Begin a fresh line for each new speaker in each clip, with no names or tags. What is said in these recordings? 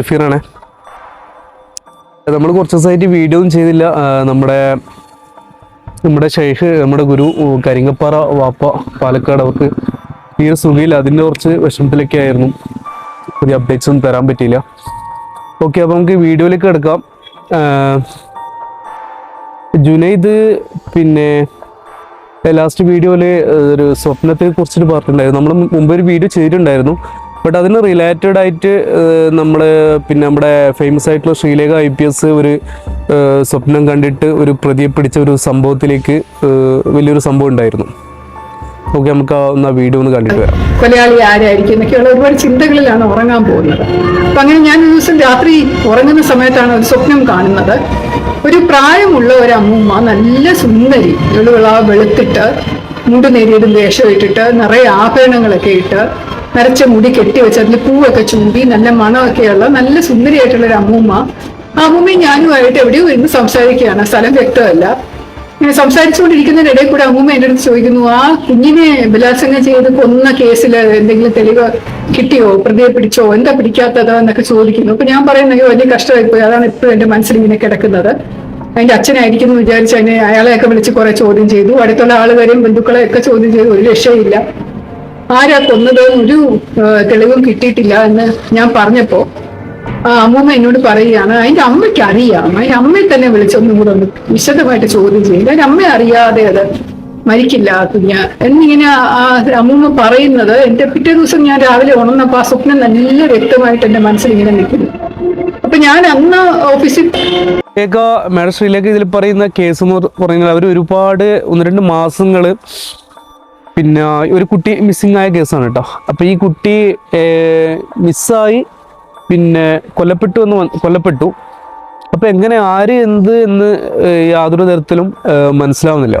സഫീറാണ്. നമ്മൾ കുറച്ച് ദിവസമായിട്ട് വീഡിയോ ഒന്നും ചെയ്തില്ല. നമ്മുടെ നമ്മുടെ ഷെയ്ഖ് നമ്മുടെ ഗുരു കരിങ്ങപ്പാറ വാപ്പ പാലക്കാട് അവർക്ക് തീരെ സുഖയില്ല. അതിന്റെ കുറച്ച് വിഷമത്തിലൊക്കെ ആയിരുന്നു. പുതിയ അപ്ഡേറ്റ്സ് ഒന്നും തരാൻ പറ്റിയില്ല. ഓക്കെ അപ്പോൾ നമുക്ക് വീഡിയോയിലേക്ക് എടുക്കാം ജുനൈദ് പിന്നെ ലാസ്റ്റ് വീഡിയോയിൽ ഒരു സ്വപ്നത്തെ കുറിച്ചിട്ട് പറഞ്ഞിട്ടുണ്ടായിരുന്നു. നമ്മൾ മുമ്പ് ഒരു വീഡിയോ ചെയ്തിട്ടുണ്ടായിരുന്നു. ബട്ട് അതിന് റിലേറ്റഡ് ആയിട്ട് നമ്മൾ പിന്നെ നമ്മുടെ ഫേമസ് ആയിട്ടുള്ള ശ്രീലേഖ ഐ പി എസ് ഒരു സ്വപ്നം കണ്ടിട്ട് ഒരു പ്രതിയെ പിടിച്ച ഒരു സംഭവത്തിലേക്ക് വലിയൊരു സംഭവം ഉണ്ടായിരുന്നു. ഓക്കെ നമുക്ക് ഒന്ന് ആ വീഡിയോ ഒന്ന് കണ്ടിട്ട് വരാം.
കൊലയാളി ആരായിരിക്കും എന്നൊക്കെയുള്ള ഒരുപാട് ചിന്തകളിലാണ് ഉറങ്ങാൻ പോകുന്നത്. അപ്പം അങ്ങനെ ഞാൻ ഒരു ദിവസം രാത്രി ഉറങ്ങുന്ന സമയത്താണ് ഒരു സ്വപ്നം കാണുന്നത്. ഒരു പ്രായമുള്ള ഒരു അമ്മൂമ്മ നല്ല സുന്ദരി വെളുവിള വെളുത്തിട്ട് മുണ്ട് നേരിയതും വേഷം ഇട്ടിട്ട് നിറയെ ആഭരണങ്ങളൊക്കെ ഇട്ട് നരച്ച മുടി കെട്ടിവെച്ച് അതിൽ പൂവൊക്കെ ചൂണ്ടി നല്ല മണമൊക്കെയുള്ള നല്ല സുന്ദരിയായിട്ടുള്ള ഒരു അമ്മൂമ്മ. ആ അമ്മൂമ്മയും ഞാനുമായിട്ട് എവിടെയോ ഇരുന്ന് സംസാരിക്കുകയാണ്. സ്ഥലം വ്യക്തമല്ല. ഇങ്ങനെ സംസാരിച്ചുകൊണ്ടിരിക്കുന്നതിനിടയിൽ കൂടെ അമ്മൂമ്മ എന്റെ അടുത്ത് ചോദിക്കുന്നു ആ കുഞ്ഞിനെ ബലാത്സംഗം ചെയ്ത് കൊന്ന കേസിൽ എന്തെങ്കിലും തെളിവ് കിട്ടിയോ? പ്രതിയെ പിടിച്ചോ? എന്താ പിടിക്കാത്തത്? എന്നൊക്കെ ചോദിക്കുന്നു. അപ്പൊ ഞാൻ പറയുന്നത് വലിയ വലിയ കഷ്ടമായിപ്പോയി. അതാണ് ഇപ്പോഴും എന്റെ മനസ്സിൽ ഇങ്ങനെ കിടക്കുന്നത്. അതിന്റെ അച്ഛനായിരിക്കുന്നു വിചാരിച്ച് അതിനെ അയാളെയൊക്കെ വിളിച്ച് കുറെ ചോദ്യം ചെയ്തു. അടുത്തുള്ള ആളുകാരെയും ബന്ധുക്കളെയൊക്കെ ചോദ്യം ചെയ്തു. ഒരു രക്ഷയില്ല ആരാ കൊന്നത്? ഒരു തെളിവും കിട്ടിയിട്ടില്ല എന്ന് ഞാൻ പറഞ്ഞപ്പോ അമ്മൂമ്മ എന്നോട് പറയുകയാണ് അതിന്റെ അമ്മയ്ക്ക് അറിയാം. അതിന്റെ അമ്മയെ തന്നെ വിളിച്ചൊന്നും കൂടെ ഒന്ന് വിശദമായിട്ട് ചോദ്യം ചെയ്യും. അതിന്റെ അമ്മ അറിയാതെ അത് മരിക്കില്ല. കുഞ്ഞ എന്നിങ്ങനെ ആ അമ്മൂമ്മ പറയുന്നത് എന്റെ പിറ്റേ ദിവസം ഞാൻ രാവിലെ ഉണർന്നപ്പോ ആ സ്വപ്നം നല്ല വ്യക്തമായിട്ട് എന്റെ മനസ്സിൽ ഇങ്ങനെ നിൽക്കുന്നു. അപ്പൊ ഞാൻ അന്ന് ഓഫീസിൽ
മേഡം ശ്രീലേഖ ഇതിൽ പറയുന്ന കേസ് എന്ന് പറയുന്നത് അവർ ഒരുപാട് ഒന്ന് രണ്ട് മാസങ്ങൾ പിന്നെ ഒരു കുട്ടി മിസ്സിംഗ് ആയ കേസാണ് കേട്ടോ അപ്പോൾ ഈ കുട്ടി മിസ്സായി പിന്നെ കൊല്ലപ്പെട്ടു എന്ന് കൊല്ലപ്പെട്ടു. അപ്പോൾ എങ്ങനെ ആര് എന്ത് എന്ന് യാതൊരു തരത്തിലും മനസ്സിലാവുന്നില്ല.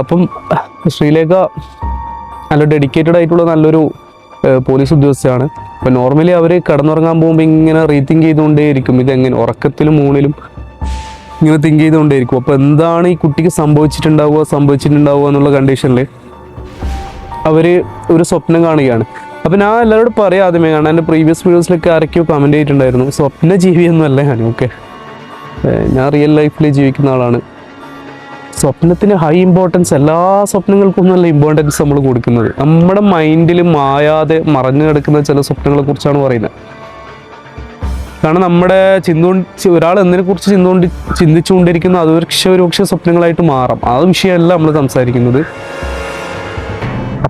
അപ്പം ശ്രീലേഖ നല്ല ഡെഡിക്കേറ്റഡ് ആയിട്ടുള്ള നല്ലൊരു പോലീസ് ഉദ്യോഗസ്ഥയാണ്. അപ്പം നോർമലി അവർ കിടന്നുറങ്ങാൻ പോകുമ്പോൾ ഇങ്ങനെ റീതിങ്ക് ചെയ്തുകൊണ്ടേയിരിക്കും. ഇതെങ്ങനെ ഉറക്കത്തിലും മൂണിലും ഇങ്ങനെ തിങ്ക് ചെയ്തുകൊണ്ടേയിരിക്കും. അപ്പോൾ എന്താണ് ഈ കുട്ടിക്ക് സംഭവിച്ചിട്ടുണ്ടാവുക സംഭവിച്ചിട്ടുണ്ടാവുക എന്നുള്ള കണ്ടീഷനിൽ അവർ ഒരു സ്വപ്നം കാണുകയാണ്. അപ്പം ഞാൻ എല്ലാവരോടും പറയാം ആദ്യമേ കാരണം എന്റെ പ്രീവിയസ് വീഡിയോസിലൊക്കെ ആരൊക്കെയോ കമന്റ് ചെയ്തിട്ടുണ്ടായിരുന്നു. സ്വപ്ന ജീവിയൊന്നുമല്ല ഞാൻ ഓക്കെ ഞാൻ റിയൽ ലൈഫിൽ ജീവിക്കുന്ന ആളാണ്. സ്വപ്നത്തിന് ഹൈ ഇമ്പോർട്ടൻസ് എല്ലാ സ്വപ്നങ്ങൾക്കും നല്ല ഇമ്പോർട്ടൻസ് നമ്മൾ കൊടുക്കുന്നത്. നമ്മുടെ മൈൻഡിൽ മായാതെ മറഞ്ഞു കിടക്കുന്ന ചില സ്വപ്നങ്ങളെ കുറിച്ചാണ് പറയുന്നത്. കാരണം നമ്മുടെ ചിന്തോ ഒരാൾ എന്തിനെ കുറിച്ച് ചിന്തുകൊണ്ട് ചിന്തിച്ചുകൊണ്ടിരിക്കുന്ന അത് ഒരുപക്ഷെ ഒരു സ്വപ്നങ്ങളായിട്ട് മാറാം. ആ വിഷയമല്ല നമ്മൾ സംസാരിക്കുന്നത്.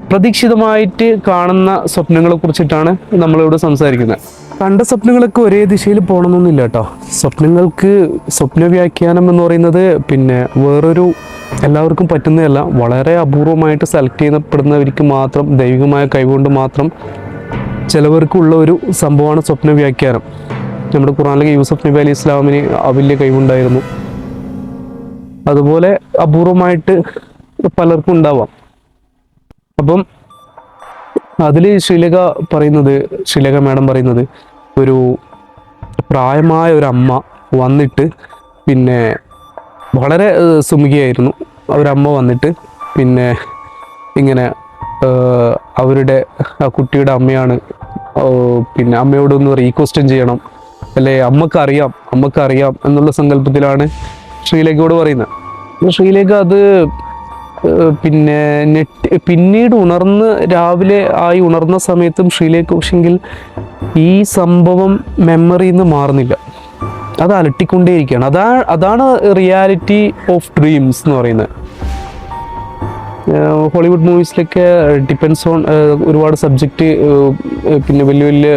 അപ്രതീക്ഷിതമായിട്ട് കാണുന്ന സ്വപ്നങ്ങളെ കുറിച്ചിട്ടാണ് നമ്മളിവിടെ സംസാരിക്കുന്നത്. കണ്ട സ്വപ്നങ്ങളൊക്കെ ഒരേ ദിശയിൽ പോകണമെന്നൊന്നുമില്ല കേട്ടോ. സ്വപ്നങ്ങൾക്ക് സ്വപ്ന വ്യാഖ്യാനം എന്ന് പറയുന്നത് പിന്നെ വേറൊരു എല്ലാവർക്കും പറ്റുന്നതല്ല. വളരെ അപൂർവമായിട്ട് സെലക്ട് ചെയ്യപ്പെടുന്നവർക്ക് മാത്രം ദൈവികമായ കൈകൊണ്ട് മാത്രം ചിലവർക്കുള്ള ഒരു സംഭവമാണ് സ്വപ്ന വ്യാഖ്യാനം നമ്മുടെ ഖുറാനിലെ യൂസഫ് നബി അലി ഇസ്ലാമിന് വലിയ കഴിവുണ്ടായിരുന്നു. അതുപോലെ അപൂർവമായിട്ട് പലർക്കും ഉണ്ടാവാം. അപ്പം അതിൽ ശിലക പറയുന്നത് ശിലക മാഡം പറയുന്നത് ഒരു പ്രായമായ ഒരു അമ്മ വന്നിട്ട് പിന്നെ വളരെ സുമുഖിയായിരുന്നു. അവരമ്മ വന്നിട്ട് പിന്നെ ഇങ്ങനെ അവരുടെ ആ കുട്ടിയുടെ അമ്മയാണ് പിന്നെ അമ്മയോടൊന്ന് റീക്വസ്റ്റും ചെയ്യണം. അല്ലെ അമ്മക്കറിയാം അമ്മക്കറിയാം എന്നുള്ള സങ്കല്പത്തിലാണ് ശ്രീലേഖയോട് പറയുന്നത്. ശ്രീലേഖ അത് പിന്നെ നെറ്റ് പിന്നീട് ഉണർന്ന് രാവിലെ ആയി ഉണർന്ന സമയത്തും ശ്രീലേക്ക് പക്ഷെങ്കിൽ ഈ സംഭവം മെമ്മറിയിൽ നിന്ന് മാറുന്നില്ല. അത് അലട്ടിക്കൊണ്ടേയിരിക്കുകയാണ്. അതാ അതാണ് റിയാലിറ്റി ഓഫ് ഡ്രീംസ് എന്ന് പറയുന്നത്. ഹോളിവുഡ് മൂവീസിലൊക്കെ ഡിപ്പെൻസ് ഓൺ ഒരുപാട് സബ്ജക്റ്റ് പിന്നെ വലിയ വലിയ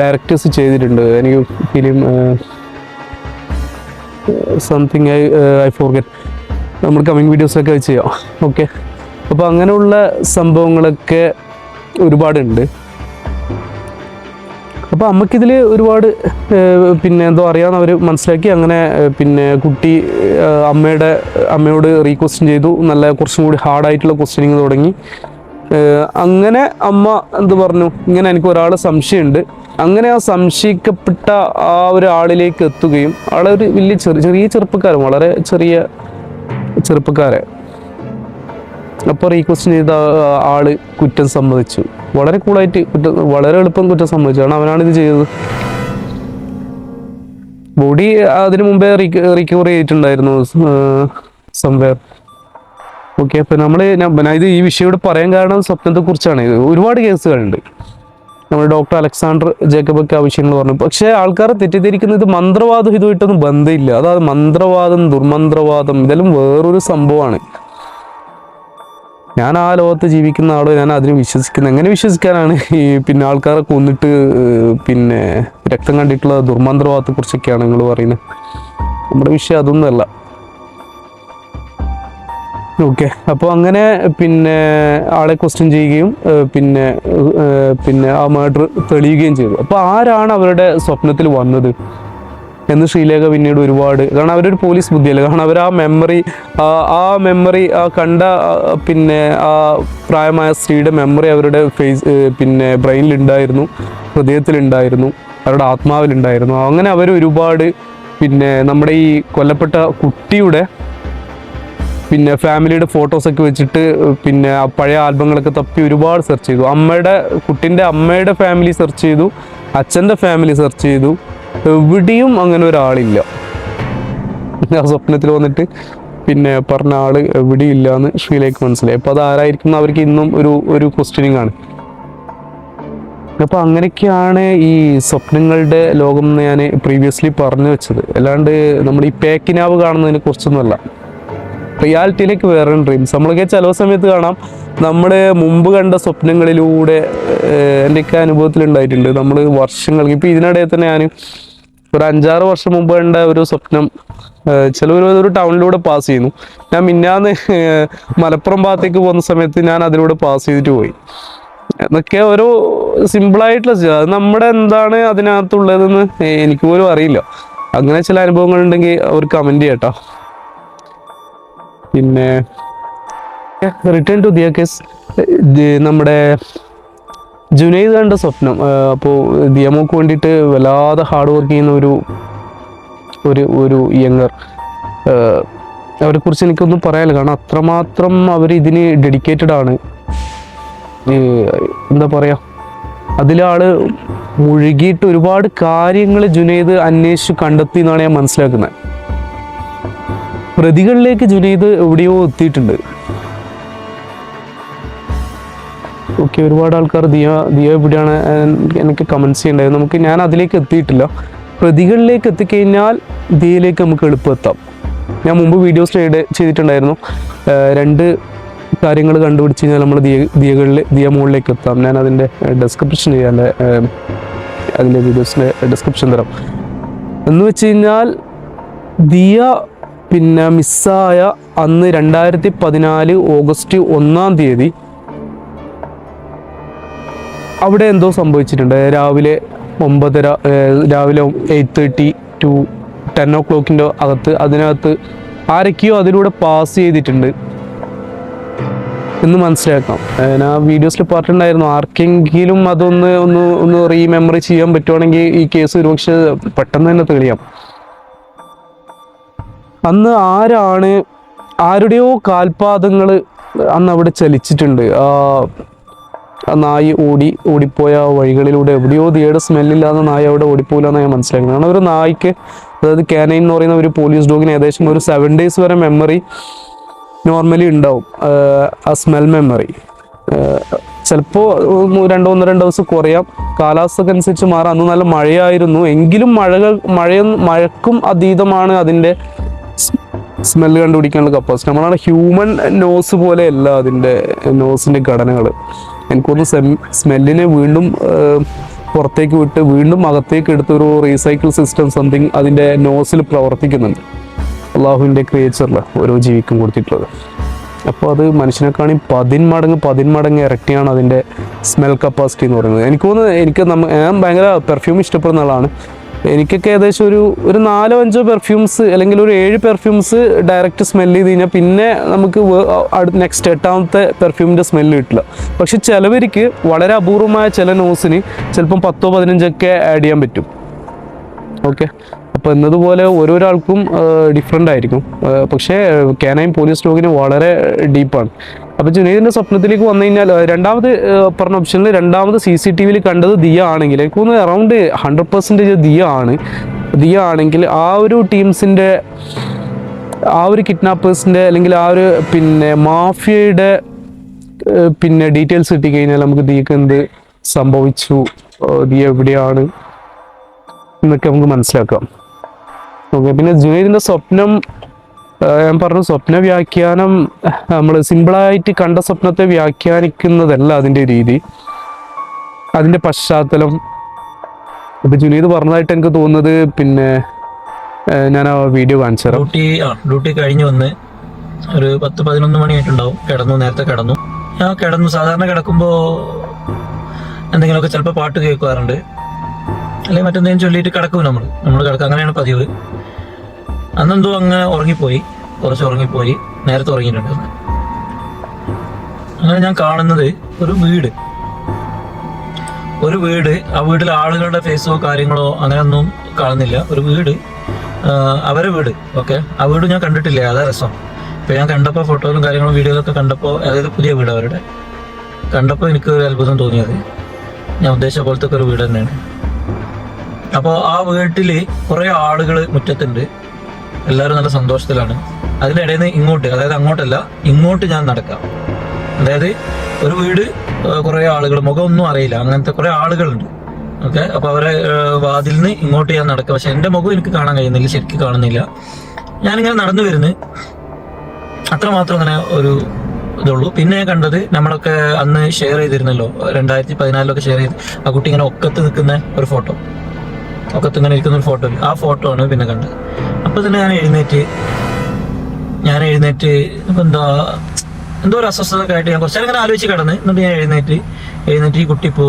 ഡയറക്ടേഴ്സ് ചെയ്തിട്ടുണ്ട്. എനിക്ക് film something I I forget. നമ്മൾ കമ്മിങ് വീഡിയോസൊക്കെ വെച്ച് ചെയ്യാം. ഓക്കെ അപ്പോൾ അങ്ങനെയുള്ള സംഭവങ്ങളൊക്കെ ഒരുപാടുണ്ട്. അപ്പോൾ അമ്മക്കിതിൽ ഒരുപാട് പിന്നെ എന്തോ അറിയാമെന്ന് അവർ മനസ്സിലാക്കി. അങ്ങനെ പിന്നെ കുട്ടി അമ്മയുടെ അമ്മയോട് റീക്വസ്റ്റ് ചെയ്തു. നല്ല കുറച്ചും കൂടി ഹാർഡായിട്ടുള്ള ക്വസ്റ്റ്യനിങ് തുടങ്ങി. അങ്ങനെ അമ്മ എന്ത് പറഞ്ഞു? ഇങ്ങനെ എനിക്ക് ഒരാൾ സംശയമുണ്ട്. അങ്ങനെ ആ സംശയിക്കപ്പെട്ട ആ ഒരാളിലേക്ക് എത്തുകയും ആളെ ഒരു വലിയ ചെറിയ ചെറിയ ചെറുപ്പക്കാരൻ വളരെ ചെറിയ ചെറുപ്പക്കാരെ. അപ്പോൾ റീക്വസ്റ്റ് ചെയ്ത ആൾ കുറ്റം സമ്മതിച്ചു. വളരെ കൂളായിട്ട് കുറ്റം വളരെ എളുപ്പം കുറ്റം സമ്മതിച്ചു. കാരണം അവനാണ് ഇത് ചെയ്തത്. ബോഡി അതിനു മുമ്പേ റിക്കവർ ചെയ്തിട്ടുണ്ടായിരുന്നു സംവേർ ഓക്കെ അപ്പൊ നമ്മൾ ഞാൻ ഇത് ഈ വിഷയം ഇവിടെ പറയാൻ കാരണം സ്വപ്നത്തെക്കുറിച്ചാണ്. ഒരുപാട് കേസുകളുണ്ട് നമ്മുടെ ഡോക്ടർ അലക്സാണ്ടർ ജേക്കബ് ഒക്കെ ആവശ്യങ്ങൾ പറഞ്ഞു. പക്ഷേ ആൾക്കാർ തെറ്റിദ്ധരിക്കുന്നത് ഇത് മന്ത്രവാദം ഇതുമായിട്ടൊന്നും ബന്ധമില്ല. അതായത് മന്ത്രവാദം ദുർമന്ത്രവാദം ഇതെല്ലാം വേറൊരു സംഭവമാണ്. ഞാൻ ആ ലോകത്ത് ജീവിക്കുന്ന ആൾ ഞാൻ അതിന് വിശ്വസിക്കുന്നത് എങ്ങനെ വിശ്വസിക്കാനാണ്? ഈ പിന്നെ ആൾക്കാരെ കൊന്നിട്ട് പിന്നെ രക്തം കണ്ടിട്ടുള്ള ദുർമന്ത്രവാദത്തെ കുറിച്ചൊക്കെയാണ് നിങ്ങൾ പറയുന്നത്. നമ്മുടെ വിഷയം അതൊന്നുമല്ല. ഓക്കെ അപ്പോൾ അങ്ങനെ പിന്നെ ആളെ ക്വസ്റ്റ്യൻ ചെയ്യുകയും പിന്നെ പിന്നെ ആ മർഡർ തെളിയുകയും ചെയ്തു. അപ്പോൾ ആരാണ് അവരുടെ സ്വപ്നത്തിൽ വന്നത്? എന്ന് ശ്രീലേഖ പിന്നീട് ഒരുപാട് കാരണം അവരൊരു പോലീസ് ബുദ്ധിയല്ല? കാരണം അവർ ആ മെമ്മറി ആ മെമ്മറി ആ കണ്ട പിന്നെ ആ പ്രായമായ സ്ത്രീയുടെ മെമ്മറി അവരുടെ ഫേസ് പിന്നെ ബ്രെയിനിലുണ്ടായിരുന്നു ഹൃദയത്തിലുണ്ടായിരുന്നു അവരുടെ ആത്മാവിലുണ്ടായിരുന്നു. അങ്ങനെ അവർ ഒരുപാട് പിന്നെ നമ്മുടെ ഈ കൊല്ലപ്പെട്ട കുട്ടിയുടെ പിന്നെ ഫാമിലിയുടെ ഫോട്ടോസൊക്കെ വെച്ചിട്ട് പിന്നെ പഴയ ആൽബങ്ങളൊക്കെ തപ്പി ഒരുപാട് സെർച്ച് ചെയ്തു. അമ്മയുടെ കുട്ടിന്റെ അമ്മയുടെ ഫാമിലി സെർച്ച് ചെയ്തു അച്ഛന്റെ ഫാമിലി സെർച്ച് ചെയ്തു. എവിടെയും അങ്ങനെ ഒരാളില്ല. ആ സ്വപ്നത്തിൽ വന്നിട്ട് പിന്നെ പറഞ്ഞ ആൾ എവിടെയില്ല എന്ന് ശ്രീലേക്ക് മനസ്സിലായി. അപ്പോൾ അത് ആരായിരിക്കും അവർക്ക് ഇന്നും ഒരു ഒരു ക്വസ്റ്റ്യനിങ് ആണ്. അപ്പോൾ അങ്ങനെയൊക്കെയാണ് ഈ സ്വപ്നങ്ങളുടെ ലോകം എന്ന് ഞാൻ പ്രീവിയസ്ലി പറഞ്ഞു വെച്ചത്. അല്ലാണ്ട് നമ്മൾ ഈ പേക്കിനാവ് കാണുന്നതിനെ കുറിച്ചൊന്നുമല്ല. റിയാലിറ്റിയിലേക്ക് വേറെ ഡ്രീംസ് നമ്മളൊക്കെ ചില സമയത്ത് കാണാം നമ്മുടെ മുമ്പ് കണ്ട സ്വപ്നങ്ങളിലൂടെ എന്റെയൊക്കെ അനുഭവത്തിൽ ഉണ്ടായിട്ടുണ്ട്. നമ്മൾ വർഷങ്ങൾക്ക് ഇപ്പം ഇതിനിടയിൽ തന്നെ ഞാൻ ഒരു അഞ്ചാറ് വർഷം മുമ്പ് കണ്ട ഒരു സ്വപ്നം ചിലവർ ഒരു ടൗണിലൂടെ പാസ് ചെയ്യുന്നു. ഞാൻ മിന്നാന്ന് മലപ്പുറം ഭാഗത്തേക്ക് പോകുന്ന സമയത്ത് ഞാൻ അതിലൂടെ പാസ് ചെയ്തിട്ട് പോയി. എന്നൊക്കെ ഒരു സിമ്പിളായിട്ടുള്ള അത് നമ്മുടെ എന്താണ് അതിനകത്തുള്ളതെന്ന് എനിക്ക് പോലും അറിയില്ല. അങ്ങനെ ചില അനുഭവങ്ങൾ ഉണ്ടെങ്കിൽ അവർ കമന്റ് ചെയ്യട്ടോ. പിന്നെ റിട്ടേൺ ടു ദിയ കേസ് നമ്മുടെ ജുനൈദ് കണ്ട സ്വപ്നം അപ്പോൾ ദിയമോക്ക് വേണ്ടിയിട്ട് വല്ലാതെ ഹാർഡ് വർക്ക് ചെയ്യുന്ന ഒരു ഒരു ഒരു യങ്ങർ അവരെക്കുറിച്ച് എനിക്കൊന്നും പറയാനില്ല. കാരണം അത്രമാത്രം അവർ ഇതിന് ഡെഡിക്കേറ്റഡ് ആണ്. എന്താ പറയുക അതിലാൾ മുഴുകിയിട്ട് ഒരുപാട് കാര്യങ്ങൾ ജുനൈദ് അന്വേഷിച്ച് കണ്ടെത്തി എന്നാണ് ഞാൻ മനസ്സിലാക്കുന്നത്. പ്രതികളിലേക്ക് ജുനൈദ് എവിടെയോ എത്തിയിട്ടുണ്ട്. ഓക്കെ ഒരുപാട് ആൾക്കാർ ദിയ ദിയ എവിടെയാണ് എനിക്ക് കമൻസ് ചെയ്യേണ്ടത് നമുക്ക് ഞാൻ അതിലേക്ക് എത്തിയിട്ടില്ല. പ്രതികളിലേക്ക് എത്തിക്കഴിഞ്ഞാൽ ദിയയിലേക്ക് നമുക്ക് എളുപ്പമെത്താം. ഞാൻ മുമ്പ് വീഡിയോസ് ചെയ്തിട്ടുണ്ടായിരുന്നു. രണ്ട് കാര്യങ്ങൾ കണ്ടുപിടിച്ച് കഴിഞ്ഞാൽ നമ്മൾ ദിയ ദിയകളിൽ ദിയ മുകളിലേക്ക് എത്താം. ഞാൻ അതിന്റെ ഡിസ്ക്രിപ്ഷൻ ചെയ്യാൻ അതിന്റെ വീഡിയോസിന്റെ ഡിസ്ക്രിപ്ഷൻ തരാം. എന്ന് വെച്ച് കഴിഞ്ഞാൽ ദിയ പിന്നെ മിസ്സായ അന്ന് രണ്ടായിരത്തി പതിനാല് ഓഗസ്റ്റ് ഒന്നാം തീയതി അവിടെ എന്തോ സംഭവിച്ചിട്ടുണ്ട്. രാവിലെ ഒമ്പതര രാവിലെ എയ്റ്റ് തേർട്ടി ടു ടെൻ ഒ ക്ലോക്കിന്റെ അകത്ത് അതിനകത്ത് ആരൊക്കെയോ അതിലൂടെ പാസ് ചെയ്തിട്ടുണ്ട് എന്ന് മനസ്സിലാക്കാം. ഞാൻ വീഡിയോസിൽ പറഞ്ഞിട്ടുണ്ടായിരുന്നു. ആർക്കെങ്കിലും അതൊന്ന് ഒന്ന് ഒന്ന് റീമെമ്മറി ചെയ്യാൻ പറ്റുവാണെങ്കിൽ ഈ കേസ് ഒരുപക്ഷെ പെട്ടെന്ന് തന്നെ തെളിയാം. അന്ന് ആരാണ് ആരുടെയോ കാൽപാദങ്ങൾ അന്ന് അവിടെ ചലിച്ചിട്ടുണ്ട്. ആ നായി ഓടി ഓടിപ്പോയ വഴികളിലൂടെ എവിടെയോ തീയുടെ സ്മെല്ലില്ലാതെ നായ അവിടെ ഓടിപ്പോയില്ലെന്ന് ഞാൻ മനസ്സിലാക്കുന്നത് കാരണം ഒരു നായ്ക്ക് അതായത് കാനൈൻ എന്ന് പറയുന്ന ഒരു പോലീസ് ഡോഗിന് ഏകദേശം ഒരു സെവൻ ഡേയ്സ് വരെ മെമ്മറി നോർമലി ഉണ്ടാവും. ആ സ്മെൽ മെമ്മറി ചിലപ്പോൾ രണ്ടോ ഒന്നോ രണ്ട് ദിവസം കുറയാം. കാലാവസ്ഥക്ക് അനുസരിച്ച് മാറാം. അന്ന് നല്ല മഴയായിരുന്നു. എങ്കിലും മഴകൾ മഴ മഴക്കും അതീതമാണ് അതിന്റെ സ്മെല്ല് കണ്ടുപിടിക്കാനുള്ള കപ്പാസിറ്റി. നമ്മളാണ് ഹ്യൂമൻ നോസ് പോലെയല്ല അതിന്റെ നോസിന്റെ ഘടനകൾ എനിക്കൊന്ന് സ്മെല്ലിനെ വീണ്ടും പുറത്തേക്ക് വിട്ട് വീണ്ടും അകത്തേക്ക് എടുത്തൊരു റീസൈക്കിൾ സിസ്റ്റം സംതിങ് അതിന്റെ നോസിൽ പ്രവർത്തിക്കുന്നുണ്ട്. അള്ളാഹുവിന്റെ ക്രിയേച്ചറിൽ ഓരോ ജീവിക്കും കൊടുത്തിട്ടുള്ളത്. അപ്പോൾ അത് മനുഷ്യനെക്കാണി പതിന്മടങ്ങ് പതിന്മടങ്ങ് ഇരട്ടിയാണ് അതിന്റെ സ്മെൽ കപ്പാസിറ്റി എന്ന് പറയുന്നത്. എനിക്ക് തോന്നുന്നത് എനിക്ക് നമ്മ ഞാൻ ഭയങ്കര പെർഫ്യൂം ഇഷ്ടപ്പെടുന്ന ആളാണ്. എനിക്കൊക്കെ ഏകദേശം ഒരു ഒരു നാലോ അഞ്ചോ പെർഫ്യൂംസ് അല്ലെങ്കിൽ ഒരു ഏഴ് പെർഫ്യൂംസ് ഡയറക്റ്റ് സ്മെല്ല് ചെയ്ത് കഴിഞ്ഞാൽ പിന്നെ നമുക്ക് നെക്സ്റ്റ് എട്ടാമത്തെ പെർഫ്യൂമിന്റെ സ്മെല്ല് കിട്ടില്ല. പക്ഷെ ചിലവർക്ക് വളരെ അപൂർവമായ ചില നോസിന് ചിലപ്പം പത്തോ പതിനഞ്ചൊക്കെ ആഡ് ചെയ്യാൻ പറ്റും. ഓക്കെ അപ്പോൾ എന്നതുപോലെ ഓരോരാൾക്കും ഡിഫറെന്റ് ആയിരിക്കും. പക്ഷേ കാനൈൻ പോലീസ് ഡോഗിന് വളരെ ഡീപ്പാണ് അപ്പോൾ ജുനൈദിന്റെ സ്വപ്നത്തിലേക്ക് വന്നു കഴിഞ്ഞാൽ രണ്ടാമത് പറഞ്ഞ ഓപ്ഷനിൽ രണ്ടാമത് സി സി ടി വിയിൽ കണ്ടത് ദിയ ആണെങ്കിൽ എനിക്ക് തോന്നുന്നു അറൗണ്ട് ഹൺഡ്രഡ് പെർസെന്റേജ് ദിയ ആണ്. ദിയ ആണെങ്കിൽ ആ ഒരു ടീംസിന്റെ ആ ഒരു കിഡ്നാപ്പേഴ്സിന്റെ അല്ലെങ്കിൽ ആ ഒരു പിന്നെ മാഫിയയുടെ പിന്നെ ഡീറ്റെയിൽസ് കിട്ടിക്കഴിഞ്ഞാൽ നമുക്ക് ദിയക്ക് എന്ത് സംഭവിച്ചു? ദിയ എവിടെയാണ് എന്നൊക്കെ നമുക്ക് മനസ്സിലാക്കാം. ഓക്കെ പിന്നെ ജുനൈദിന്റെ സ്വപ്നം ഞാൻ പറഞ്ഞു സ്വപ്ന വ്യാഖ്യാനം നമ്മൾ സിമ്പിളായിട്ട് കണ്ട സ്വപ്നത്തെ വ്യാഖ്യാനിക്കുന്നതല്ല അതിന്റെ രീതി. അതിന്റെ പശ്ചാത്തലം. ഇപ്പം ജുനീദ് പറഞ്ഞതായിട്ട് എനിക്ക് തോന്നുന്നത് പിന്നെ ഞാൻ ആ വീഡിയോ കാണിച്ചു
ഡ്യൂട്ടി ഡ്യൂട്ടി കഴിഞ്ഞ് വന്ന് ഒരു പത്ത് പതിനൊന്ന് മണിയായിട്ടുണ്ടാവും കിടന്നു നേരത്തെ കിടന്നു. ഞാൻ കിടന്നു സാധാരണ കിടക്കുമ്പോൾ എന്തെങ്കിലുമൊക്കെ ചിലപ്പോൾ പാട്ട് കേൾക്കാറുണ്ട്. അല്ലെങ്കിൽ മറ്റെന്തെങ്കിലും ചൊല്ലിയിട്ട് കിടക്കും നമ്മൾ നമ്മൾ കിടക്കുക അങ്ങനെയാണ് പതിവ്. അന്നെന്തോ അങ്ങ് ഉറങ്ങിപ്പോയി. കുറച്ച് ഉറങ്ങിപ്പോയി. നേരത്തെ ഉറങ്ങിയിട്ടുണ്ടായിരുന്നു. അങ്ങനെ ഞാൻ കാണുന്നത് ഒരു വീട്. ഒരു വീട്. ആ വീട്ടിൽ ആളുകളുടെ ഫേസോ കാര്യങ്ങളോ അങ്ങനെയൊന്നും കാണുന്നില്ല. ഒരു വീട്. അവരെ വീട്. ഓക്കെ? ആ വീട് ഞാൻ കണ്ടിട്ടില്ല? അതാ രസം. ഇപ്പൊ ഞാൻ കണ്ടപ്പോൾ ഫോട്ടോയിലും കാര്യങ്ങളും വീഡിയോയിലൊക്കെ കണ്ടപ്പോൾ അതായത് പുതിയ വീട് അവരുടെ. കണ്ടപ്പോൾ എനിക്ക് ഒരു അത്ഭുതം തോന്നിയത്. ഞാൻ ഉദ്ദേശിച്ച പോലത്തെ ഒരു വീട് തന്നെയാണ്. അപ്പോൾ ആ വീട്ടിൽ കുറെ ആളുകൾ മുറ്റത്തുണ്ട്. എല്ലാവരും നല്ല സന്തോഷത്തിലാണ്. അതിന്റെ ഇടയിൽ നിന്ന് ഇങ്ങോട്ട് അതായത് അങ്ങോട്ടല്ല ഇങ്ങോട്ട് ഞാൻ നടക്കാം. അതായത് ഒരു വീട് കുറെ ആളുകൾ മുഖമൊന്നും അറിയില്ല. അങ്ങനത്തെ കുറെ ആളുകളുണ്ട്. ഓക്കെ? അപ്പൊ അവരെ വാതിൽ നിന്ന് ഇങ്ങോട്ട് ഞാൻ നടക്കാം. പക്ഷെ എന്റെ മുഖം എനിക്ക് കാണാൻ കഴിയുന്നില്ല ശരിക്കും കാണുന്നില്ല. ഞാനിങ്ങനെ നടന്നു വരുന്നു. അത്രമാത്രം അങ്ങനെ ഒരു ഇതുള്ളൂ. പിന്നെ കണ്ടത് നമ്മളൊക്കെ അന്ന് ഷെയർ ചെയ്തിരുന്നല്ലോ രണ്ടായിരത്തി പതിനാലിലൊക്കെ ഷെയർ ചെയ്ത് ആ കുട്ടി ഇങ്ങനെ ഒക്കത്ത് നിൽക്കുന്ന ഒരു ഫോട്ടോ ഒക്കത്ത് ഇങ്ങനെ ഇരിക്കുന്ന ഒരു ഫോട്ടോ ആ ഫോട്ടോ ആണ് പിന്നെ കണ്ടത്. അപ്പൊ തന്നെ ഞാൻ എഴുന്നേറ്റ് ഞാൻ എഴുന്നേറ്റ് ഇപ്പൊ എന്താ എന്തോ ഒരു അസ്വസ്ഥതൊക്കെ ആയിട്ട് ഞാൻ കുറച്ചു നേരം ഇങ്ങനെ ആലോചിച്ച് കിടന്ന് എന്നിട്ട് ഞാൻ എഴുന്നേറ്റ് എഴുന്നേറ്റ് ഈ കുട്ടി ഇപ്പോ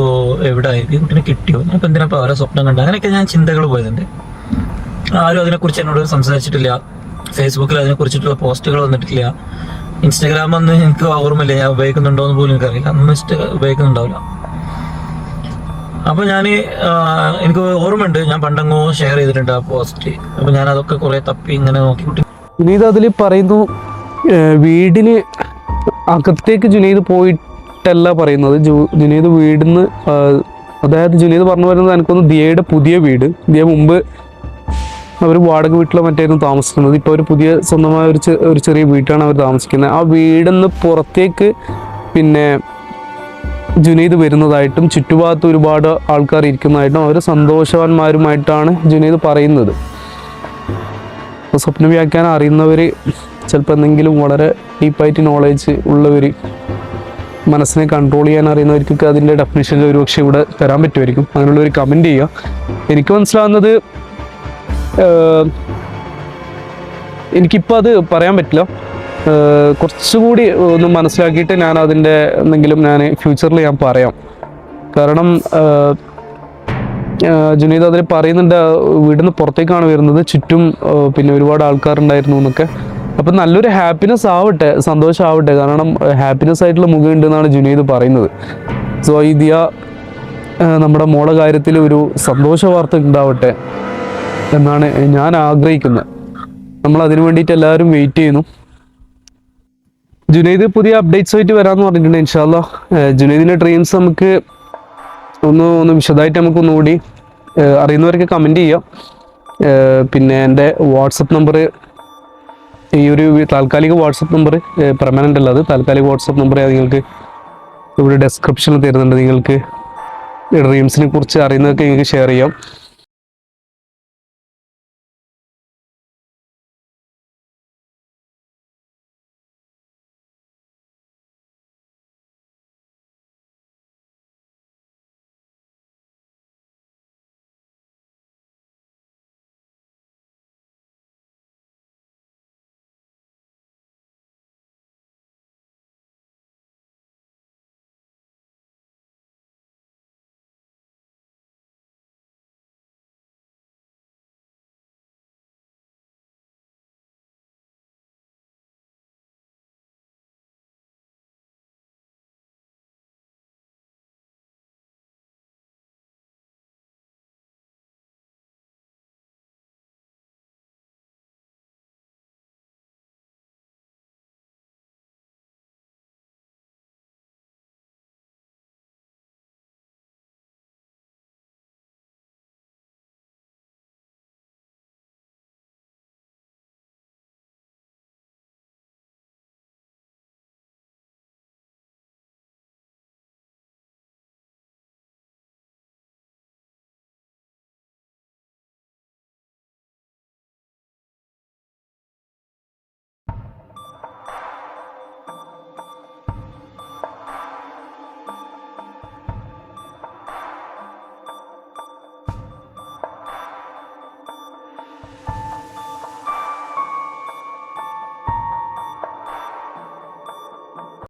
എവിടെ ആയിരിക്കും ഈ കുട്ടീനെ കിട്ടിയോ? ഇപ്പൊ എന്തിനാ ഓരോ സ്വപ്നം കണ്ടത്? അങ്ങനെയൊക്കെ ഞാൻ ചിന്തകൾ പോയതുണ്ട്. ആരും അതിനെക്കുറിച്ച് എന്നോട് സംസാരിച്ചിട്ടില്ല. ഫേസ്ബുക്കിൽ അതിനെ കുറിച്ചിട്ടുള്ള പോസ്റ്റുകൾ വന്നിട്ടില്ല. ഇൻസ്റ്റാഗ്രാം വന്ന് എനിക്ക് ഓർമ്മയില്ല. ഞാൻ ഉപയോഗിക്കുന്നുണ്ടോ എന്ന് പോലും എനിക്കറിയില്ല. അന്ന് ഇഷ്ട ഉപയോഗിക്കുന്നുണ്ടാവില്ല. അപ്പൊ ഞാൻ എനിക്ക് ഓർമ്മയുണ്ട്. ഞാൻ പണ്ടങ്ങോ ഷെയർ ചെയ്തിട്ടുണ്ട് ആ പോസ്റ്റ് അപ്പൊ ഞാൻ അതൊക്കെ കുറെ തപ്പി ഇങ്ങനെ നോക്കി
ജുനീദ് അതിൽ പറയുന്നു വീടിന് അകത്തേക്ക് ജുനീദ് പോയിട്ടല്ല പറയുന്നത്. ജുനൈദ് വീടിന്ന് അതായത് ജുനീദ് പറഞ്ഞു വരുന്നത് എനിക്കൊന്ന് ദിയയുടെ പുതിയ വീട്. ദിയ മുമ്പ് അവർ വാടക വീട്ടിലോ മറ്റായിരുന്നു താമസിക്കുന്നത്. ഇപ്പോൾ ഒരു പുതിയ സ്വന്തമായ ഒരു ഒരു ചെറിയ വീട്ടാണ് അവർ താമസിക്കുന്നത്. ആ വീടിന്ന് പുറത്തേക്ക് പിന്നെ ജുനൈദ് വരുന്നതായിട്ടും ചുറ്റുഭാഗത്ത് ഒരുപാട് ആൾക്കാർ ഇരിക്കുന്നതായിട്ടും അവർ സന്തോഷവാന്മാരുമായിട്ടാണ് ജുനൈദ് പറയുന്നത്. അപ്പോൾ സ്വപ്ന വ്യാഖ്യാനം അറിയുന്നവർ ചിലപ്പോൾ എന്തെങ്കിലും വളരെ ഡീപ്പായിട്ട് നോളേജ് ഉള്ളവർ മനസ്സിനെ കൺട്രോൾ ചെയ്യാൻ അറിയുന്നവർക്കൊക്കെ അതിന്റെ ഡെഫിനേഷൻ ഒരുപക്ഷെ ഇവിടെ തരാൻ പറ്റുമായിരിക്കും. അങ്ങനെയുള്ളൊരു കമന്റ് ചെയ്യുക. എനിക്ക് മനസ്സിലാവുന്നത് എനിക്കിപ്പോൾ അത് പറയാൻ പറ്റില്ല. കുറച്ചുകൂടി ഒന്ന് മനസ്സിലാക്കിയിട്ട് ഞാൻ അതിന്റെ എന്തെങ്കിലും ഞാൻ ഫ്യൂച്ചറിൽ ഞാൻ പറയാം. കാരണം ജുനീദ് അതിൽ പറയുന്നുണ്ട് വീടിന്ന് പുറത്തേക്കാണ് വരുന്നത് ചുറ്റും പിന്നെ ഒരുപാട് ആൾക്കാരുണ്ടായിരുന്നു എന്നൊക്കെ. അപ്പം നല്ലൊരു ഹാപ്പിനെസ് ആവട്ടെ സന്തോഷം ആവട്ടെ കാരണം ഹാപ്പിനെസ് ആയിട്ടുള്ള മുഖമുണ്ട് എന്നാണ് ജുനീദ് പറയുന്നത്. സോ ഇതിയ നമ്മുടെ മോളെ കാര്യത്തിൽ ഒരു സന്തോഷ വാർത്ത ഉണ്ടാവട്ടെ എന്നാണ് ഞാൻ ആഗ്രഹിക്കുന്നത്. നമ്മൾ അതിനു വേണ്ടിയിട്ട് എല്ലാവരും വെയിറ്റ് ചെയ്യുന്നു. ജുനൈദ് പുതിയ അപ്ഡേറ്റ്സ് ആയിട്ട് വരാമെന്ന് പറഞ്ഞിട്ടുണ്ട് ഇൻഷാല്ല ജുനൈദിന്റെ ഡ്രീംസ് നമുക്ക് ഒന്ന് ഒന്ന് വിശദമായിട്ട് നമുക്ക് ഒന്നുകൂടി അറിയുന്നവരൊക്കെ കമന്റ് ചെയ്യാം. പിന്നെ എന്റെ വാട്സപ്പ് നമ്പർ ഈ ഒരു താൽക്കാലിക വാട്സപ്പ് നമ്പർ പെർമനന്റ് അല്ല അത്. താൽക്കാലിക വാട്സപ്പ് നമ്പർ നിങ്ങൾക്ക് ഇവിടെ ഡെസ്ക്രിപ്ഷനിൽ തരുന്നുണ്ട്. നിങ്ങൾക്ക് ഡ്രീംസിനെ കുറിച്ച് അറിയുന്നതൊക്കെ നിങ്ങൾക്ക് ഷെയർ ചെയ്യാം.